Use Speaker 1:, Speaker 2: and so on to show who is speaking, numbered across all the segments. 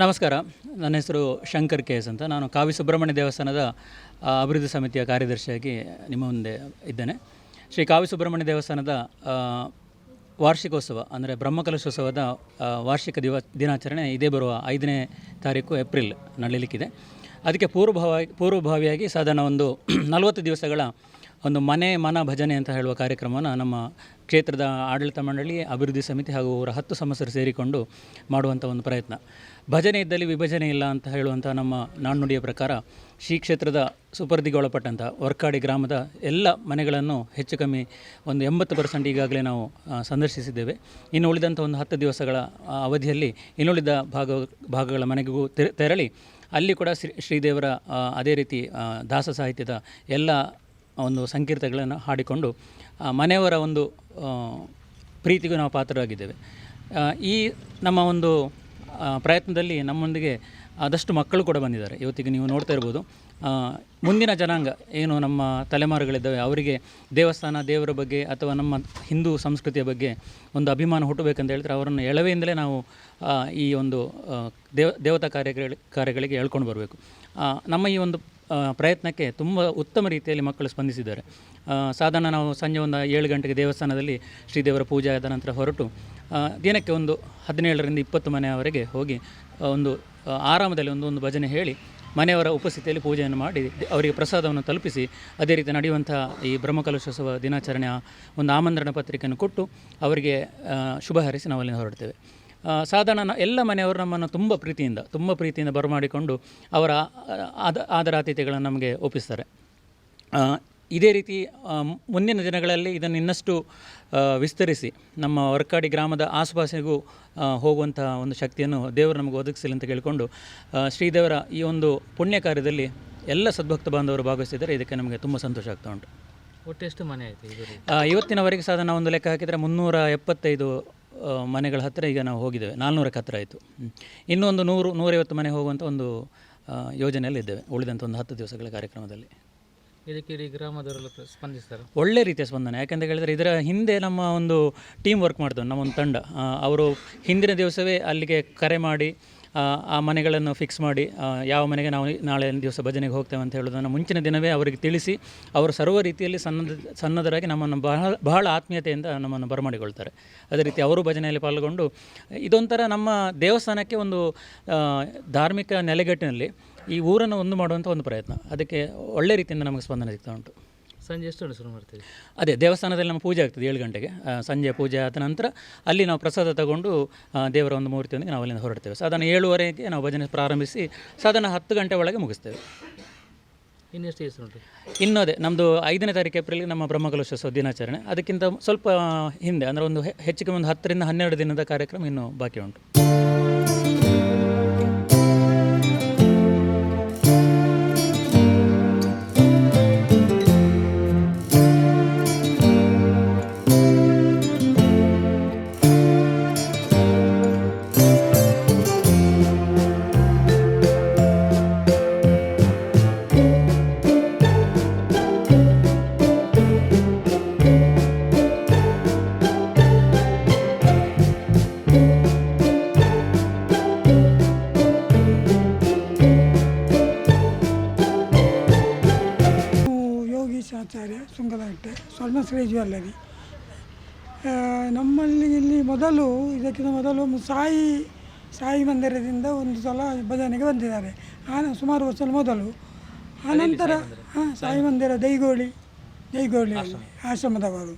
Speaker 1: ನಮಸ್ಕಾರ. ನನ್ನ ಹೆಸರು ಶಂಕರ್ ಕೆ ಎಸ್ ಅಂತ. ನಾನು ಕಾವಿ ಸುಬ್ರಹ್ಮಣ್ಯ ದೇವಸ್ಥಾನದ ಅಭಿವೃದ್ಧಿ ಸಮಿತಿಯ ಕಾರ್ಯದರ್ಶಿಯಾಗಿ ನಿಮ್ಮ ಮುಂದೆ ಇದ್ದೇನೆ. ಶ್ರೀ ಕಾವಿ ಸುಬ್ರಹ್ಮಣ್ಯ ದೇವಸ್ಥಾನದ ವಾರ್ಷಿಕೋತ್ಸವ, ಅಂದರೆ ಬ್ರಹ್ಮಕಲಶೋತ್ಸವದ ವಾರ್ಷಿಕ ದಿವ, ದಿನಾಚರಣೆ ಇದೇ ಬರುವ ಐದನೇ ತಾರೀಕು ಏಪ್ರಿಲ್ ನಡೆಯಲಿಕ್ಕಿದೆ ಅದಕ್ಕೆ ಪೂರ್ವಭಾವಿ, ಪೂರ್ವಭಾವಿಯಾಗಿ ಸಾಧಾರಣ ಒಂದು ನಲವತ್ತು ದಿವಸಗಳ ಒಂದು ಮನೆ, ಮನ ಭಜನೆ ಅಂತ ಹೇಳುವ ಕಾರ್ಯಕ್ರಮವನ್ನು ನಮ್ಮ ಕ್ಷೇತ್ರದ ಆಡಳಿತ ಮಂಡಳಿ, ಅಭಿವೃದ್ಧಿ ಸಮಿತಿ ಹಾಗೂ ಅವರ ಹತ್ತು ಸಮಸ್ಯರು ಸೇರಿಕೊಂಡು ಮಾಡುವಂಥ ಒಂದು ಪ್ರಯತ್ನ. ಭಜನೆ ಇದ್ದಲ್ಲಿ ವಿಭಜನೆ ಇಲ್ಲ ಅಂತ ಹೇಳುವಂಥ ನಮ್ಮ ನಾಣ್ಣುಡಿಯ ಪ್ರಕಾರ, ಶ್ರೀ ಕ್ಷೇತ್ರದ ಸುಪರ್ದಿಗೆ ಒಳಪಟ್ಟಂಥ ವರ್ಕಾಡಿ ಗ್ರಾಮದ ಎಲ್ಲ ಮನೆಗಳನ್ನು ಹೆಚ್ಚು ಕಮ್ಮಿ ಒಂದು ಎಂಬತ್ತು ಪರ್ಸೆಂಟ್ ಈಗಾಗಲೇ ನಾವು ಸಂದರ್ಶಿಸಿದ್ದೇವೆ. ಇನ್ನು ಉಳಿದಂಥ ಒಂದು ಹತ್ತು ದಿವಸಗಳ ಅವಧಿಯಲ್ಲಿ ಇನ್ನುಳಿದ ಭಾಗ, ಭಾಗಗಳ ಮನೆಗೂ ತೆರ- ತೆರಳಿ, ಅಲ್ಲಿ ಕೂಡ ಶ್ರೀ, ಶ್ರೀದೇವರ ಅದೇ ರೀತಿ ದಾಸ ಸಾಹಿತ್ಯದ ಎಲ್ಲ ಒಂದು ಸಂಕೀರ್ತಗಳನ್ನು ಹಾಡಿಕೊಂಡು ಮನೆಯವರ ಒಂದು ಪ್ರೀತಿಗೂ ನಾವು ಪಾತ್ರರಾಗಿದ್ದೇವೆ. ಈ ನಮ್ಮ ಒಂದು ಪ್ರಯತ್ನದಲ್ಲಿ ನಮ್ಮೊಂದಿಗೆ ಆದಷ್ಟು ಮಕ್ಕಳು ಕೂಡ ಬಂದಿದ್ದಾರೆ. ಇವತ್ತಿಗೆ ನೀವು ನೋಡ್ತಾ ಇರ್ಬೋದು. ಮುಂದಿನ ಜನಾಂಗ ಏನು ನಮ್ಮ ತಲೆಮಾರುಗಳಿದ್ದಾವೆ, ಅವರಿಗೆ ದೇವಸ್ಥಾನ, ದೇವರ ಬಗ್ಗೆ ಅಥವಾ ನಮ್ಮ ಹಿಂದೂ ಸಂಸ್ಕೃತಿಯ ಬಗ್ಗೆ ಒಂದು ಅಭಿಮಾನ ಹುಟ್ಟಬೇಕಂತ ಹೇಳಿದ್ರೆ ಅವರನ್ನು ಎಳವೆಯಿಂದಲೇ ನಾವು ಈ ಒಂದು ದೇವ, ದೇವತಾ ಕಾರ್ಯಗಳ, ಕಾರ್ಯಗಳಿಗೆ ಹೇಳ್ಕೊಂಡು ಬರಬೇಕು. ನಮ್ಮ ಈ ಒಂದು ಪ್ರಯತ್ನಕ್ಕೆ ತುಂಬ ಉತ್ತಮ ರೀತಿಯಲ್ಲಿ ಮಕ್ಕಳು ಸ್ಪಂದಿಸಿದ್ದಾರೆ. ಸಾಧಾರಣ ನಾವು ಸಂಜೆ ಒಂದು ಏಳು ಗಂಟೆಗೆ ದೇವಸ್ಥಾನದಲ್ಲಿ ಶ್ರೀದೇವರ ಪೂಜೆ ಆದ ನಂತರ ಹೊರಟು ದಿನಕ್ಕೆ ಒಂದು ಹದಿನೇಳರಿಂದ ಇಪ್ಪತ್ತು ಮನೆಯವರೆಗೆ ಹೋಗಿ ಒಂದು ಆರಾಮದಲ್ಲಿ ಒಂದು ಒಂದು ಭಜನೆ ಹೇಳಿ ಮನೆಯವರ ಉಪಸ್ಥಿತಿಯಲ್ಲಿ ಪೂಜೆಯನ್ನು ಮಾಡಿ ಅವರಿಗೆ ಪ್ರಸಾದವನ್ನು ತಲುಪಿಸಿ, ಅದೇ ರೀತಿ ನಡೆಯುವಂಥ ಈ ಬ್ರಹ್ಮಕಲಶೋತ್ಸವ ದಿನಾಚರಣೆಯ ಒಂದು ಆಮಂತ್ರಣ ಪತ್ರಿಕೆಯನ್ನು ಕೊಟ್ಟು ಅವರಿಗೆ ಶುಭ ಹರಿಸಿ ನಾವು ಅಲ್ಲಿಂದ ಹೊರಡ್ತೇವೆ. ಸಾಧಾರಣ ಎಲ್ಲ ಮನೆಯವರು ನಮ್ಮನ್ನು ತುಂಬ ಪ್ರೀತಿಯಿಂದ ತುಂಬ ಪ್ರೀತಿಯಿಂದ ಬರಮಾಡಿಕೊಂಡು ಅವರ ಆದ ಆದರಾತಿಥ್ಯಗಳನ್ನು ನಮಗೆ ಒಪ್ಪಿಸ್ತಾರೆ. ಇದೇ ರೀತಿ ಮುಂದಿನ ದಿನಗಳಲ್ಲಿ ಇದನ್ನು ಇನ್ನಷ್ಟು ವಿಸ್ತರಿಸಿ ನಮ್ಮ ವರ್ಕಾಡಿ ಗ್ರಾಮದ ಆಸುಪಾಸಿಗೂ ಹೋಗುವಂತಹ ಒಂದು ಶಕ್ತಿಯನ್ನು ದೇವರು ನಮಗೆ ಒದಗಿಸಲಿ ಅಂತ ಕೇಳಿಕೊಂಡು ಶ್ರೀದೇವರ ಈ ಒಂದು ಪುಣ್ಯ ಕಾರ್ಯದಲ್ಲಿ ಎಲ್ಲ ಸದ್ಭಕ್ತ ಬಾಂಧವರು ಭಾಗವಹಿಸಿದರೆ ಇದಕ್ಕೆ ನಮಗೆ ತುಂಬ ಸಂತೋಷ ಆಗ್ತಾ ಉಂಟು.
Speaker 2: ಒಟ್ಟು ಎಷ್ಟು ಮನೆ ಆಯಿತು
Speaker 1: ಇವತ್ತಿನವರೆಗೆ ಸಾಧಾರಣ ಒಂದು ಲೆಕ್ಕ ಹಾಕಿದರೆ ಮುನ್ನೂರ ಎಪ್ಪತ್ತೈದು ಮನೆಗಳ ಹತ್ತಿರ ಈಗ ನಾವು ಹೋಗಿದ್ದೇವೆ. ನಾಲ್ನೂರಕ್ಕೆ ಹತ್ತಿರ ಆಯಿತು. ಇನ್ನೊಂದು ಇನ್ನೂ ಒಂದು ನೂರು ನೂರೈವತ್ತು ಮನೆ ಹೋಗುವಂಥ ಒಂದು ಯೋಜನೆಯಲ್ಲಿ ಇದ್ದೇವೆ. ಉಳಿದಂಥ ಒಂದು ಹತ್ತು ದಿವಸಗಳ ಕಾರ್ಯಕ್ರಮದಲ್ಲಿ.
Speaker 2: ಇದಕ್ಕೆ ಇಡೀ ಗ್ರಾಮದವರೆಲ್ಲ ಸ್ಪಂದಿಸ್ತಾರೆ?
Speaker 1: ಒಳ್ಳೆ ರೀತಿಯ ಸ್ಪಂದನೆ. ಯಾಕೆಂತ ಹೇಳಿದರೆ ಇದರ ಹಿಂದೆ ನಮ್ಮ ಒಂದು ಟೀಮ್ ವರ್ಕ್ ಮಾಡ್ತೇವೆ ನಮ್ಮ ಒಂದು ತಂಡ. ಅವರು ಹಿಂದಿನ ದಿವಸವೇ ಅಲ್ಲಿಗೆ ಕರೆ ಮಾಡಿ ಆ, ಮನೆಗಳನ್ನು ಫಿಕ್ಸ್ ಮಾಡಿ ಯಾವ ಮನೆಗೆ ನಾವು ನಾಳೆ ದಿವಸ ಭಜನೆಗೆ ಹೋಗ್ತೇವೆ ಅಂತ ಹೇಳೋದನ್ನು ಮುಂಚಿನ ದಿನವೇ ಅವರಿಗೆ ತಿಳಿಸಿ ಅವರು ಸರ್ವ ರೀತಿಯಲ್ಲಿ ಸನ್ನದ್ಧ ಸನ್ನದ್ಧರಾಗಿ ನಮ್ಮನ್ನು ಬಹಳ ಬಹಳ ಆತ್ಮೀಯತೆಯಿಂದ ನಮ್ಮನ್ನು ಬರಮಾಡಿಕೊಳ್ತಾರೆ. ಅದೇ ರೀತಿ ಅವರು ಭಜನೆಯಲ್ಲಿ ಪಾಲ್ಗೊಂಡು ಇದೊಂಥರ ನಮ್ಮ ದೇವಸ್ಥಾನಕ್ಕೆ ಒಂದು ಧಾರ್ಮಿಕ ನೆಲೆಗಟ್ಟಿನಲ್ಲಿ ಈ ಊರನ್ನು ಒಂದು ಮಾಡುವಂಥ ಒಂದು ಪ್ರಯತ್ನ. ಅದಕ್ಕೆ ಒಳ್ಳೆ ರೀತಿಯಿಂದ ನಮಗೆ ಸ್ಪಂದನೆ ಸಿಗ್ತಾ ಉಂಟು.
Speaker 2: ಸಂಜೆ ಎಷ್ಟು ಶುರು ಮಾಡ್ತೀವಿ
Speaker 1: ಅದೇ ದೇವಸ್ಥಾನದಲ್ಲಿ ನಮ್ಮ ಪೂಜೆ ಆಗ್ತದೆ ಏಳು ಗಂಟೆಗೆ. ಆ, ಸಂಜೆ ಪೂಜೆ ಆದ ನಂತರ ಅಲ್ಲಿ ನಾವು ಪ್ರಸಾದ ತಗೊಂಡು ಆ, ದೇವರ ಒಂದು ಮೂರ್ತಿಯೊಂದಿಗೆ ನಾವು ಅಲ್ಲಿಂದ ಹೊರಡ್ತೇವೆ. ಸಾಧಾರಣ ಏಳುವರೆಗೆ ನಾವು ಭಜನೆ ಪ್ರಾರಂಭಿಸಿ ಸಾಧಾರಣ ಹತ್ತು ಗಂಟೆ ಒಳಗೆ ಮುಗಿಸ್ತೇವೆ.
Speaker 2: ಇನ್ನೆಷ್ಟು ದಿವಸ ಉಂಟು?
Speaker 1: ಇನ್ನೂ ಅದೇ ನಮ್ಮದು ಐದನೇ ತಾರೀಕು ಏಪ್ರಿಲ್ಗೆ ನಮ್ಮ ಬ್ರಹ್ಮಕಲಶೋತ್ಸವ ದಿನಾಚರಣೆ. ಅದಕ್ಕಿಂತ ಸ್ವಲ್ಪ ಹಿಂದೆ ಅಂದರೆ ಒಂದು ಹೆ- ಹೆಚ್ಚಿಗೆ ಒಂದು ಹತ್ತರಿಂದ ಹನ್ನೆರಡು ದಿನದ ಕಾರ್ಯಕ್ರಮ ಇನ್ನೂ ಬಾಕಿ ಉಂಟು.
Speaker 3: ಸ್ವರ್ಣಶ್ರೀ ಜ್ಯುವೆಲ್ಲರಿ ನಮ್ಮಲ್ಲಿ ಇಲ್ಲಿ ಮೊದಲು ಇದಕ್ಕಿಂತ ಮೊದಲು ಸಾಯಿ ಸಾಯಿ ಮಂದಿರದಿಂದ ಒಂದು ಸಲ ಭಜನೆಗೆ ಬಂದಿದ್ದಾರೆ. ಆ ಸುಮಾರು ವರ್ಷದ ಮೊದಲು. ಆನಂತರ ಹಾಂ ಸಾಯಿ ಮಂದಿರ. ದೈಗೋಳಿ ದೈಗೋಳಿ ಆಶ್ರಮದವರು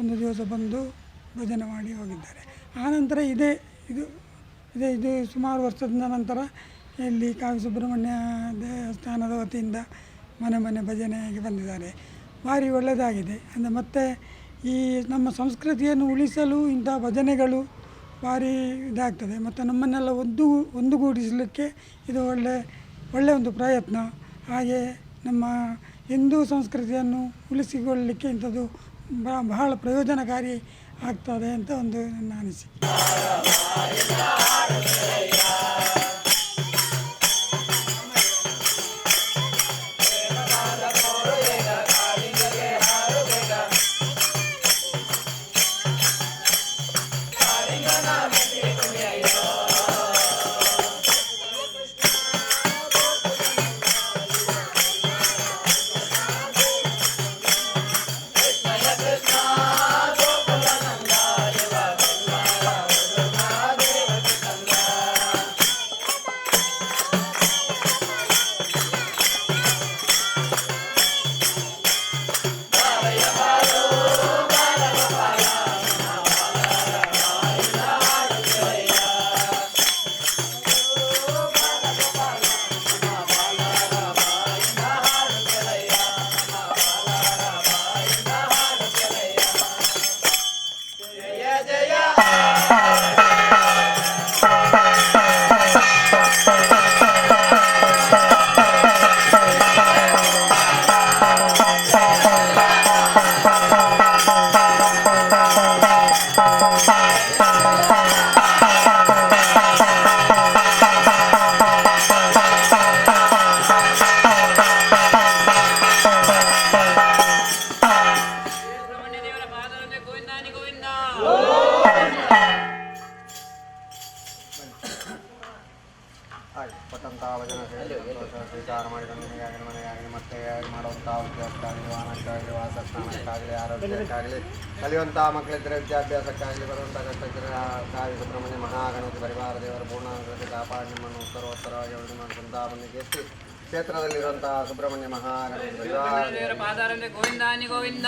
Speaker 3: ಒಂದು ದಿವಸ ಬಂದು ಭಜನೆ ಮಾಡಿ ಹೋಗಿದ್ದಾರೆ. ಆನಂತರ ಇದೇ ಇದು ಇದೇ ಇದು ಸುಮಾರು ವರ್ಷದ ನಂತರ ಇಲ್ಲಿ ಕಾವಿ ಸುಬ್ರಹ್ಮಣ್ಯ ದೇವಸ್ಥಾನದ ವತಿಯಿಂದ ಮನೆ ಮನೆ ಭಜನೆಗೆ ಬಂದಿದ್ದಾರೆ. ಭಾರಿ ಒಳ್ಳೆಯದಾಗಿದೆ. ಅಂದರೆ ಮತ್ತು ಈ ನಮ್ಮ ಸಂಸ್ಕೃತಿಯನ್ನು ಉಳಿಸಲು ಇಂಥ ಭಜನೆಗಳು ಭಾರಿ ಇದಾಗ್ತದೆ. ಮತ್ತು ನಮ್ಮನ್ನೆಲ್ಲ ಒಂದು, ಒಂದುಗೂಡಿಸಲಿಕ್ಕೆ ಇದು ಒಳ್ಳೆ ಒಳ್ಳೆಯ ಒಂದು ಪ್ರಯತ್ನ. ಹಾಗೆ ನಮ್ಮ ಹಿಂದೂ ಸಂಸ್ಕೃತಿಯನ್ನು ಉಳಿಸಿಕೊಳ್ಳಲಿಕ್ಕೆ ಇಂಥದ್ದು ಬಹಳ ಪ್ರಯೋಜನಕಾರಿ ಆಗ್ತದೆ ಅಂತ ಒಂದು ನನ್ನ ಅನಿಸಿಕೆ.
Speaker 4: ಮಕ್ಕಳಿದ್ದರೆ ವಿದ್ಯಾಭ್ಯಾಸಕ್ಕಾಗಲಿ ಬರುವಂಥ ಕಷ್ಟಕ್ಕೆ ಕಾವಿ ಸುಬ್ರಹ್ಮಣ್ಯ ಮಹಾಗಣಪತಿ ಪರಿವಾರ ದೇವರ ಪೂರ್ಣಾಂಕತೆ ಕಾಪಾಡಿ ನಿಮ್ಮನ್ನು ಉತ್ತರೋತ್ತರವಾಗಿ ಅಭಿವೃದ್ಧಿ ಮಾಡಿದಂಥ ಮನೆಗೆ ಎತ್ತಿ ಕ್ಷೇತ್ರದಲ್ಲಿರುವಂತಹ ಸುಬ್ರಹ್ಮಣ್ಯ ಮಹಾಗಣಪತಿ ಪರಿವಾರ ದೇವರ
Speaker 5: ಗೋವಿಂದಾನಿ ಗೋವಿಂದ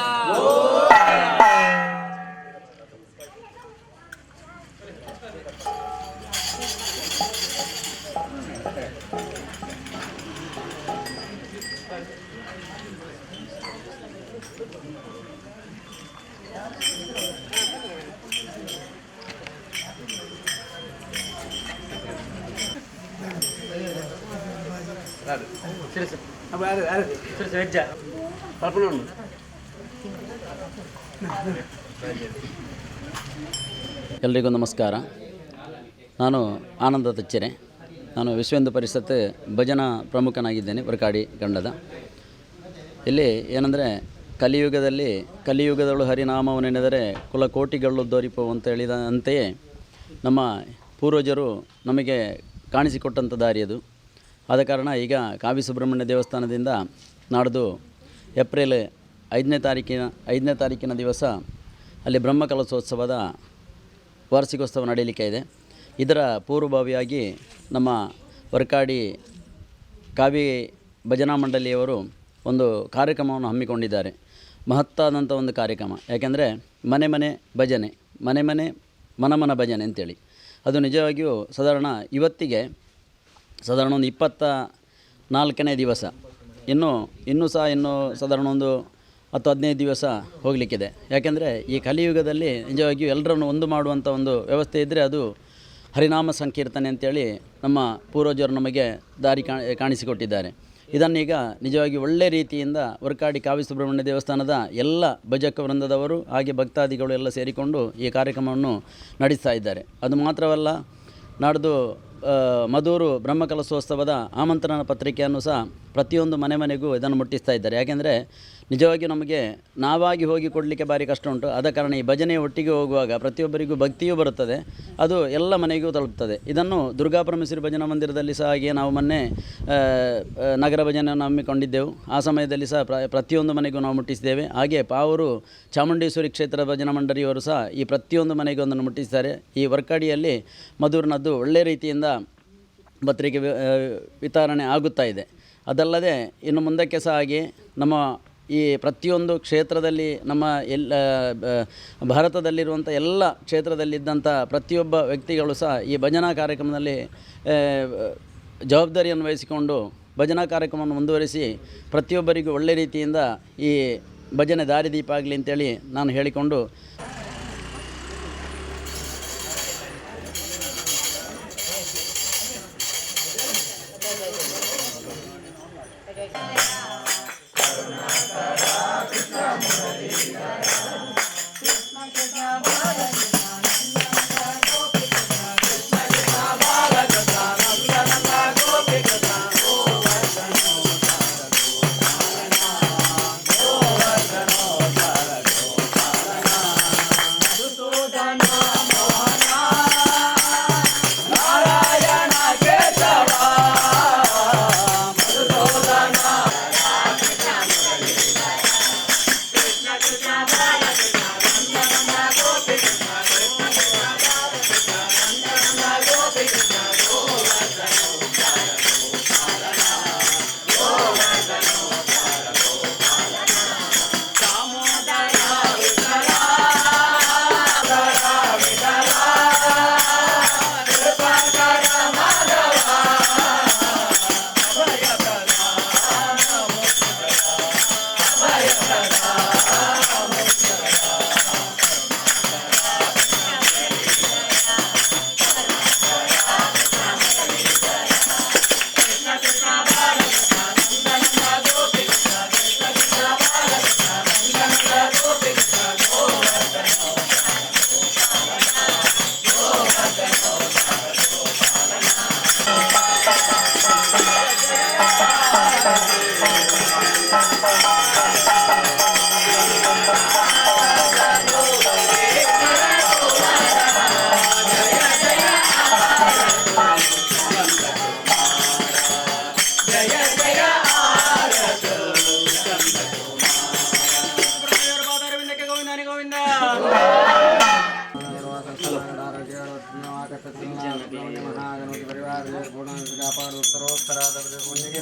Speaker 6: ಎಲ್ರಿಗೂ ನಮಸ್ಕಾರ. ನಾನು ಆನಂದ ತಚ್ಚೆರೆ. ನಾನು ವಿಶ್ವ ಹಿಂದೂ ಪರಿಷತ್ ಭಜನಾ ಪ್ರಮುಖನಾಗಿದ್ದೇನೆ ಬರ್ಕಾಡಿ ಗಂಡದ. ಇಲ್ಲಿ ಏನಂದರೆ, ಕಲಿಯುಗದಲ್ಲಿ ಕಲಿಯುಗದಳು ಹರಿನಾಮವನ್ನೆನೆದರೆ ಕುಲಕೋಟಿಗಳು ದೊರಿಪು ಅಂತ ಹೇಳಿದ ಅಂತೆಯೇ ನಮ್ಮ ಪೂರ್ವಜರು ನಮಗೆ ಕಾಣಿಸಿಕೊಟ್ಟಂಥ ದಾರಿ ಅದು. ಆದ ಕಾರಣ ಈಗ ಕಾವಿ ಸುಬ್ರಹ್ಮಣ್ಯ ದೇವಸ್ಥಾನದಿಂದ ನಾಡ್ದು ಏಪ್ರಿಲ್ ಐದನೇ ತಾರೀಕಿನ ಐದನೇ ತಾರೀಕಿನ ದಿವಸ ಅಲ್ಲಿ ಬ್ರಹ್ಮಕಲಶೋತ್ಸವದ ವಾರ್ಷಿಕೋತ್ಸವ ನಡೆಯಲಿಕ್ಕೆ ಇದೆ. ಇದರ ಪೂರ್ವಭಾವಿಯಾಗಿ ನಮ್ಮ ವರ್ಕಾಡಿ ಕಾವಿ ಭಜನಾ ಮಂಡಳಿಯವರು ಒಂದು ಕಾರ್ಯಕ್ರಮವನ್ನು ಹಮ್ಮಿಕೊಂಡಿದ್ದಾರೆ. ಮಹತ್ತಾದಂಥ ಒಂದು ಕಾರ್ಯಕ್ರಮ. ಯಾಕೆಂದರೆ ಮನೆ ಮನೆ ಭಜನೆ, ಮನೆ ಮನೆ ಮನಮನ ಭಜನೆ ಅಂತೇಳಿ. ಅದು ನಿಜವಾಗಿಯೂ ಸಾಧಾರಣ ಇವತ್ತಿಗೆ ಸಾಧಾರಣ ಒಂದು ಇಪ್ಪತ್ತ ನಾಲ್ಕನೇ ದಿವಸ. ಇನ್ನು, ಇನ್ನೂ ಸಹ ಇನ್ನೂ ಸಾಧಾರಣ ಒಂದು ಹತ್ತು ಹದಿನೈದು ದಿವಸ ಹೋಗಲಿಕ್ಕಿದೆ. ಯಾಕೆಂದರೆ ಈ ಕಲಿಯುಗದಲ್ಲಿ ನಿಜವಾಗಿಯೂ ಎಲ್ಲರನ್ನು ಒಂದು ಮಾಡುವಂಥ ಒಂದು ವ್ಯವಸ್ಥೆ ಇದ್ದರೆ ಅದು ಹರಿನಾಮ ಸಂಕೀರ್ತನೆ ಅಂತೇಳಿ ನಮ್ಮ ಪೂರ್ವಜರು ನಮಗೆ ದಾರಿ ಕಾಣ ಕಾಣಿಸಿಕೊಟ್ಟಿದ್ದಾರೆ. ಇದನ್ನೀಗ ನಿಜವಾಗಿ ಒಳ್ಳೆ ರೀತಿಯಿಂದ ವರ್ಕಾಡಿ ಕಾವಿ ಸುಬ್ರಹ್ಮಣ್ಯ ದೇವಸ್ಥಾನದ ಎಲ್ಲ ಭಜಕ ವೃಂದದವರು ಹಾಗೆ ಭಕ್ತಾದಿಗಳು ಎಲ್ಲ ಸೇರಿಕೊಂಡು ಈ ಕಾರ್ಯಕ್ರಮವನ್ನು ನಡೆಸ್ತಾ ಇದ್ದಾರೆ. ಅದು ಮಾತ್ರವಲ್ಲ, ನಾಡ್ದು ಮಧೂರು ಬ್ರಹ್ಮಕಲಶೋತ್ಸವದ ಆಮಂತ್ರಣ ಪತ್ರಿಕೆಯನ್ನು ಸಹ ಪ್ರತಿಯೊಂದು ಮನೆ ಮನೆಗೂ ಇದನ್ನು ಮುಟ್ಟಿಸ್ತಾ ಇದ್ದಾರೆ. ಯಾಕೆಂದರೆ ನಿಜವಾಗಿ ನಮಗೆ ನಾವಾಗಿ ಹೋಗಿ ಕೊಡಲಿಕ್ಕೆ ಭಾರಿ ಕಷ್ಟ ಉಂಟು. ಆದ ಕಾರಣ ಈ ಭಜನೆ ಒಟ್ಟಿಗೆ ಹೋಗುವಾಗ ಪ್ರತಿಯೊಬ್ಬರಿಗೂ ಭಕ್ತಿಯೂ ಬರುತ್ತದೆ. ಅದು ಎಲ್ಲ ಮನೆಗೂ ತಲುಪ್ತದೆ. ಇದನ್ನು ದುರ್ಗಾ ಪರಮೇಶ್ವರಿ ಭಜನಾ ಮಂದಿರದಲ್ಲಿ ಸಹ ಹಾಗೆ ನಾವು ಮೊನ್ನೆ ನಗರ ಭಜನೆಯನ್ನು ಹಮ್ಮಿಕೊಂಡಿದ್ದೆವು. ಆ ಸಮಯದಲ್ಲಿ ಸಹ ಪ್ರ, ಪ್ರತಿಯೊಂದು ಮನೆಗೂ ನಾವು ಮುಟ್ಟಿಸಿದ್ದೇವೆ. ಹಾಗೆ ಪಾವರು ಚಾಮುಂಡೇಶ್ವರಿ ಕ್ಷೇತ್ರ ಭಜನಾ ಮಂಡಳಿಯವರು ಸಹ ಈ ಪ್ರತಿಯೊಂದು ಮನೆಗೂ ಒಂದನ್ನು ಮುಟ್ಟಿಸ್ತಾರೆ ಈ ವರ್ಕಾಡಿಯಲ್ಲಿ ಮಧುರನದ್ದು ಒಳ್ಳೆಯ ರೀತಿಯಿಂದ ಪತ್ರಿಕೆ ವಿತರಣೆ ಆಗುತ್ತಾ ಇದೆ. ಅದಲ್ಲದೆ ಇನ್ನು ಮುಂದಕ್ಕೆ ಸಹ ಹಾಗೆ ನಮ್ಮ ಈ ಪ್ರತಿಯೊಂದು ಕ್ಷೇತ್ರದಲ್ಲಿ ನಮ್ಮ ಎಲ್ಲ ಭಾರತದಲ್ಲಿರುವಂಥ ಎಲ್ಲ ಕ್ಷೇತ್ರದಲ್ಲಿದ್ದಂಥ ಪ್ರತಿಯೊಬ್ಬ ವ್ಯಕ್ತಿಗಳು ಸಹ ಈ ಭಜನಾ ಕಾರ್ಯಕ್ರಮದಲ್ಲಿ ಜವಾಬ್ದಾರಿಯನ್ನು ವಹಿಸಿಕೊಂಡು ಭಜನಾ ಕಾರ್ಯಕ್ರಮವನ್ನು ಮುಂದುವರಿಸಿ ಪ್ರತಿಯೊಬ್ಬರಿಗೂ ಒಳ್ಳೆ ರೀತಿಯಿಂದ ಈ ಭಜನೆ ದಾರಿದೀಪ ಆಗಲಿ ಅಂತೇಳಿ ನಾನು ಹೇಳಿಕೊಂಡು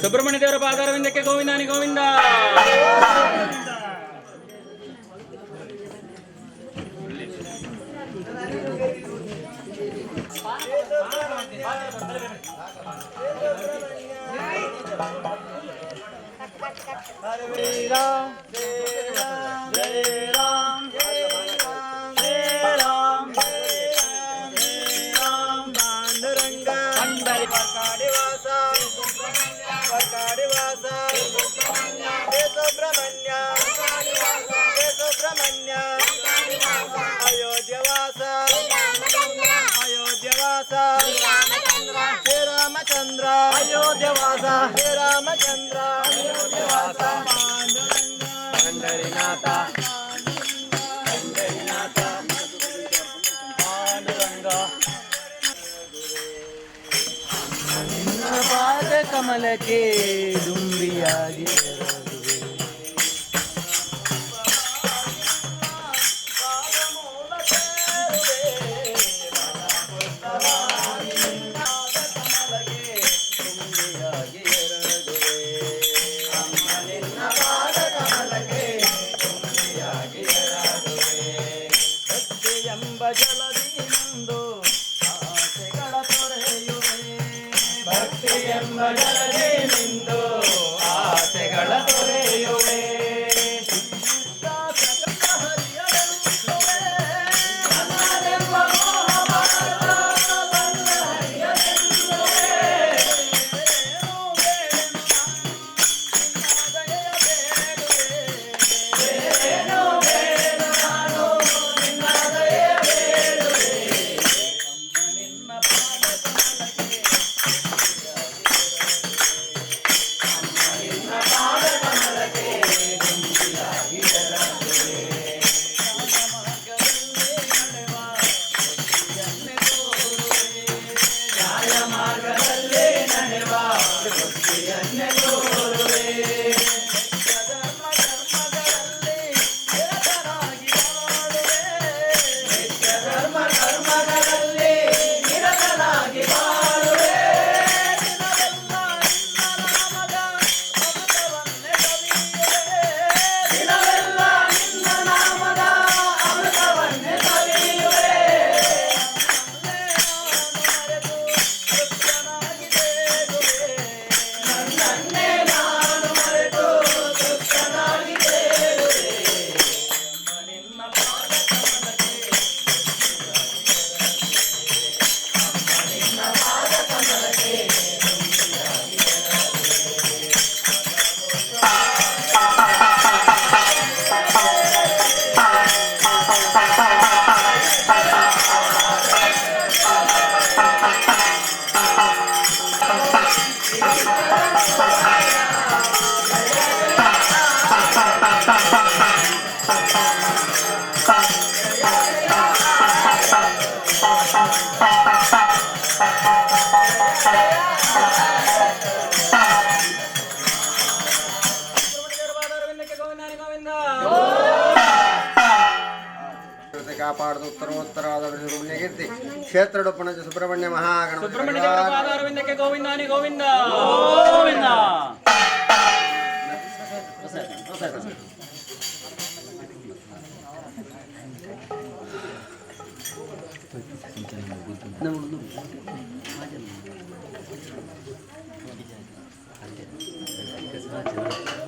Speaker 1: ಸುಬ್ರಹ್ಮಣ್ಯ ದೇವರ ಪಾದಾರವಿಂದಕ್ಕೆ ಗೋವಿಂದಾನಿ ಗೋವಿಂದ
Speaker 7: ಅಯೋಧ್ಯವಾಸ నివాస హే రామచంద్ర. అయోధ్యవాస. హే రామచంద్ర. అయోధ్యవాస. పండరినాథ పండరినాథ పాండురంగ పాద కమలకే
Speaker 4: దుంబియాగి ಕಾಪಾಡದು ಉತ್ತರೋತ್ತರಾದ ಪುಣ್ಯಕೀರ್ತಿ ಕ್ಷೇತ್ರ ಡೊಪ್ಪಣಜ ಸುಬ್ರಹ್ಮಣ್ಯ ಮಹಾಗಣಪತಿ
Speaker 1: ಸುಬ್ರಹ್ಮಣ್ಯ ದೇವರ ಪಾದಾರವಿಂದಕ್ಕೆ ಗೋವಿಂದಾನಿ ಗೋವಿಂದ
Speaker 6: ಗೋವಿಂದ
Speaker 7: ಶಂಕರ いただきます。